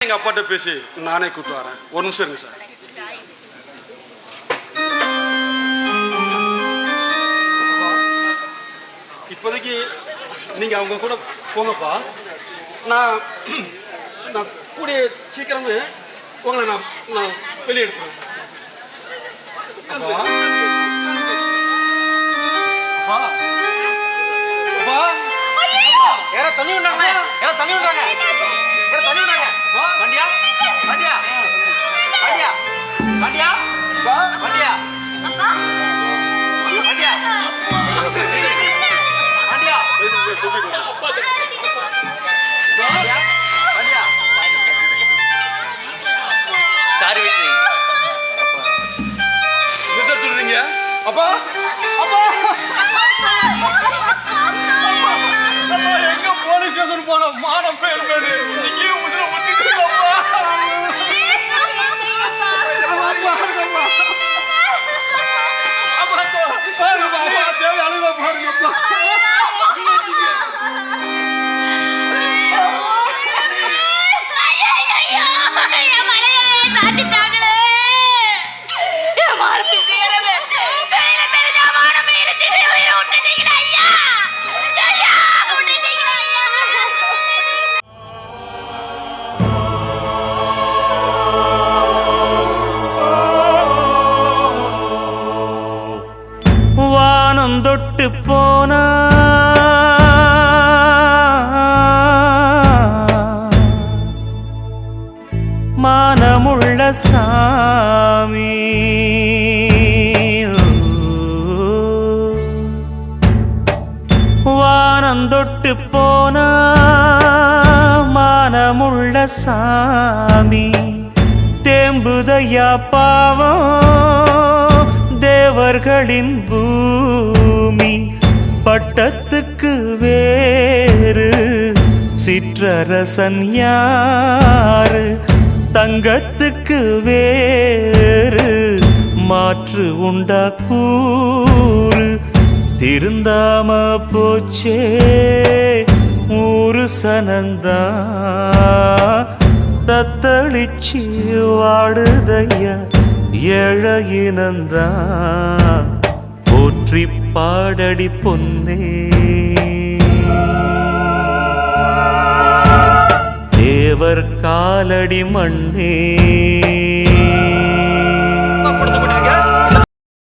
எங்கள் அப்பாட்ட பேசி நானே கூட்டு வரேன். ஒரு நிமிஷம் இருங்க சார். இப்போதைக்கு நீங்கள் அவங்க கூட போங்கப்பா. நான் நான் கூடிய சீக்கிரமே உங்களை நான் நான் வெளியே எடுத்துறேன் யாரோ தண்ணி விண்டாங்க யாரோ தண்ணி விண்டாங்க யாரோ தண்ணி வண்டியா வண்டியா? வண்டியா? வானம் தொட்டு போனா. மானமுள்ள சாமி. வானம் தொட்டு போனா மானமுள்ள சாமி. தேம்புதையா பாவம். அவர்களின் பூமி பட்டத்துக்கு வேறு. சிற்றரசன் யாரு? தங்கத்துக்கு வேறு. மாற்று உண்டா கூறு திருந்தாம போச்சே ஊரு சனந்தா. தத்தளிச்சு வாடுதையா. ஏழையினந்தா போற்றி பாடடி பொன்னே. தேவர் காலடி மண்ணே.